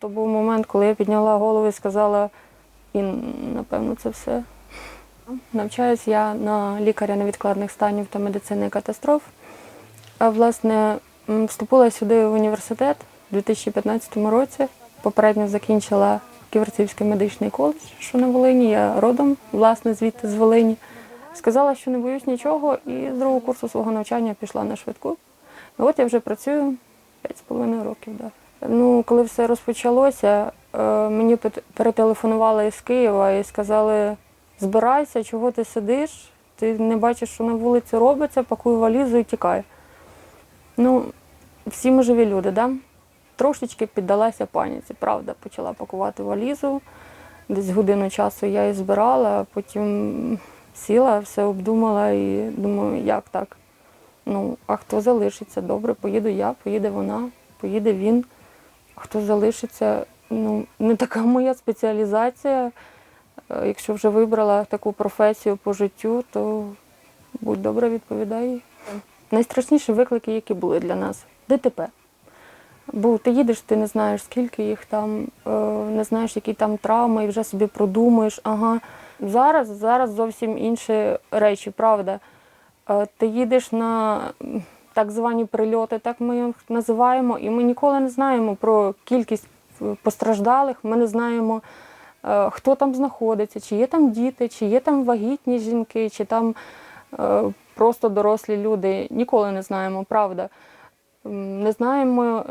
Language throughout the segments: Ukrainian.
То був момент, коли я підняла голову і сказала, і напевно це все. Навчаюсь я на лікаря невідкладних станів та медицини катастроф. А власне вступила сюди в університет у 2015 році. Попередньо закінчила Ківерцівський медичний коледж, що на Волині. Я родом, власне, звідти з Волині. Сказала, що не боюсь нічого, і з другого курсу свого навчання пішла на швидку. І от я вже працюю 5,5 років. Да. Ну, коли все розпочалося, е, мені перетелефонували із Києва і сказали: збирайся, чого ти сидиш, ти не бачиш, що на вулиці робиться, пакуй валізу і тікай. Ну, всі ми живі люди, да? трошечки піддалася паніці, правда, почала пакувати валізу. Десь годину часу я її збирала, потім сіла, все обдумала і думаю, як так? Ну, а хто залишиться? Добре, поїду я, поїде вона, поїде він. Хто залишиться? Ну, не така моя спеціалізація. Е, Якщо вже вибрала таку професію по життю, то будь добре, відповідай. Найстрашніші виклики, які були для нас ДТП. Бо ти їдеш, ти не знаєш, скільки їх там, е, не знаєш, які там травми, і вже собі продумуєш. Ага. Зараз, зараз зовсім інші речі, правда. Е, Ти їдеш на так звані прильоти, так ми їх називаємо, і ми ніколи не знаємо про кількість е, постраждалих, ми не знаємо, е, хто там знаходиться, чи є там діти, чи є там вагітні жінки, чи там е, просто дорослі люди. Ніколи не знаємо, правда. Не знаємо,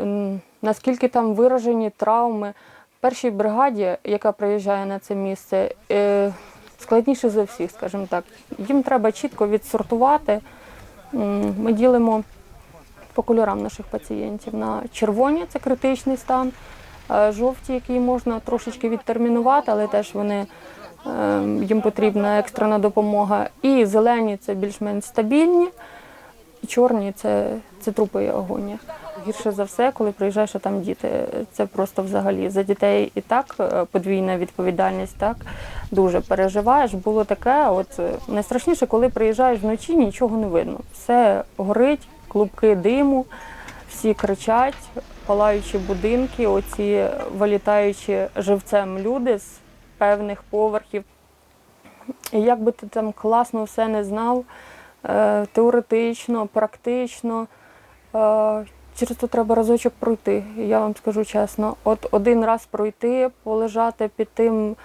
наскільки там виражені травми. Першій бригаді, яка приїжджає на це місце, складніше за всіх, скажімо так. Їм треба чітко відсортувати. Ми ділимо по кольорам наших пацієнтів на червоні це критичний стан, е, жовті, які можна трошечки відтермінувати, але теж вони е, їм потрібна екстрена допомога. І зелені це більш-менш стабільні. І чорні це, це трупи і агонія. Гірше за все, коли приїжджаєш, а там діти. Це просто взагалі за дітей і так е, подвійна відповідальність, так дуже переживаєш. Було таке, от е, найстрашніше, коли приїжджаєш вночі, нічого не видно. Все горить, клубки диму, всі кричать, палаючі будинки, оці вилітаючі живцем люди з певних поверхів. І як би ти там класно все не знав, е, теоретично, практично, е, через то треба разочок пройти. Я вам скажу чесно, от один раз пройти, полежати під тим е,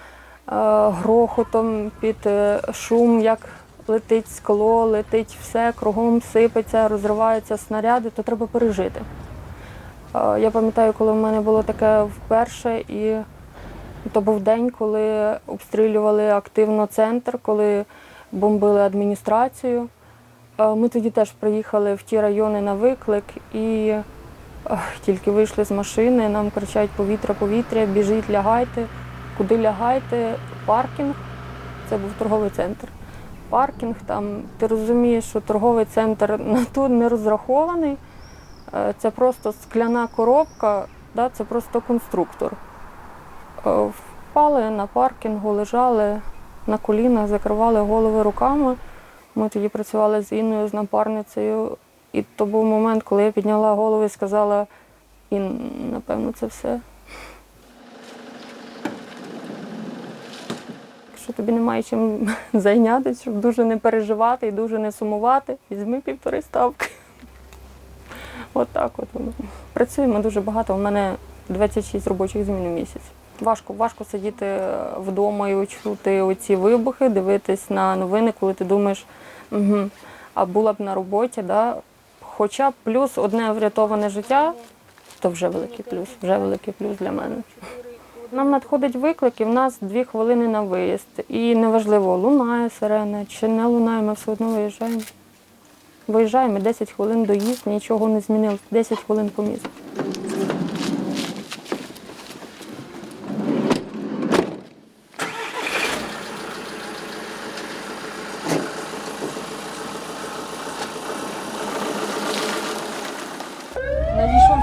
грохотом, під шум, як летить скло, летить все, кругом сипеться, розриваються снаряди, то треба пережити. Е, Я пам'ятаю, коли в мене було таке вперше, і то був день, коли обстрілювали активно центр, коли бомбили адміністрацію. Е, Ми тоді теж приїхали в ті райони на виклик і е, тільки вийшли з машини, нам кричать повітря, повітря, біжіть, лягайте. Куди лягайте? Паркінг. Це був торговий центр. Паркінг там, ти розумієш, що торговий центр на тут не розрахований. Е, Це просто скляна коробка, да, це просто конструктор. Е, Впали на паркінгу, лежали на колінах, закривали голови руками. Ми тоді працювали з Інною, з напарницею. І то був момент, коли я підняла голову і сказала, Ін, напевно, це все. Якщо тобі немає чим зайнятися, щоб дуже не переживати і дуже не сумувати, візьми півтори ставки. От так от. Працюємо дуже багато. У мене 26 робочих змін у місяць. Важко, важко сидіти вдома і чути оці вибухи, дивитись на новини, коли ти думаєш, угу, а була б на роботі, да? хоча б плюс одне врятоване життя, то вже великий плюс, вже великий плюс для мене. Нам надходить виклик, і в нас дві хвилини на виїзд. І неважливо, лунає сирена чи не лунає, ми все одно виїжджаємо. Виїжджаємо 10 хвилин доїзд, нічого не змінило, 10 хвилин по місту.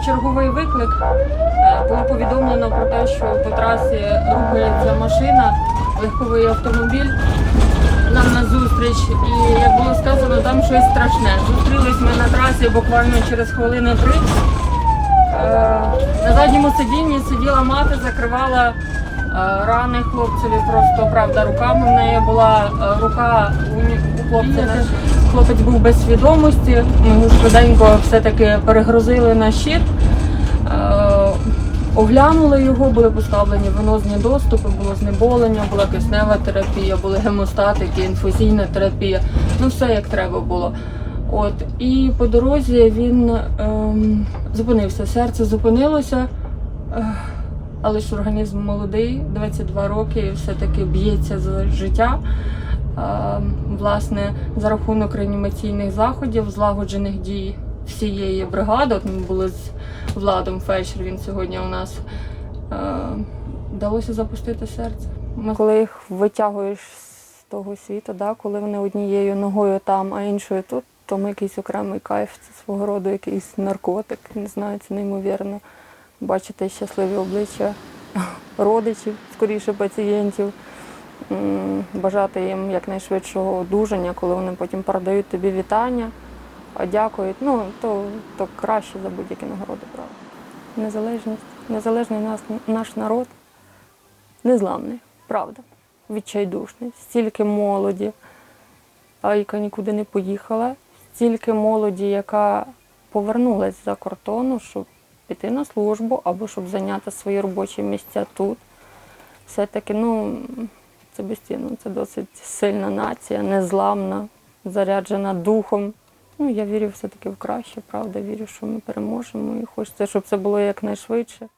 Черговий виклик. Е, Було повідомлено про те, що по трасі рухається машина, легковий автомобіль нам на зустріч. І як було сказано, там щось страшне. Зустрілись ми на трасі буквально через хвилини три. Е, На задньому сидінні сиділа мати, закривала рани хлопцеві. Просто правда, руками в неї була е, рука у хлопця. Хлопець був без свідомості. Ми швиденько все-таки перегрузили на щит. Е, Оглянули його, були поставлені венозні доступи, було знеболення, була киснева терапія, були гемостатики, інфузійна терапія. Ну все як треба було. От і по дорозі він ем, зупинився. Серце зупинилося, але ж організм молодий, 22 роки, і все-таки б'ється за життя. Власне, за рахунок реанімаційних заходів, злагоджених дій всієї бригади. От ми були з Владом Фельдшер, він сьогодні у нас. Вдалося запустити серце. Ми... Коли їх витягуєш з того світу, да, коли вони однією ногою там, а іншою тут, то ми якийсь окремий кайф, це свого роду якийсь наркотик. Не знаю, це неймовірно. Бачити щасливі обличчя родичів, скоріше пацієнтів, бажати їм якнайшвидшого одужання, коли вони потім передають тобі вітання, дякують. Ну, то, то краще за будь-які нагороди, правда. Незалежність, незалежний нас, наш народ незламний, правда, відчайдушний. Стільки молоді, а яка нікуди не поїхала, стільки молоді, яка повернулась за кордону, щоб піти на службу або щоб зайняти свої робочі місця тут. Все-таки, ну, це безцінно, це досить сильна нація, незламна, заряджена духом. Ну, я вірю все-таки в краще, правда, вірю, що ми переможемо і хочеться, щоб це було якнайшвидше.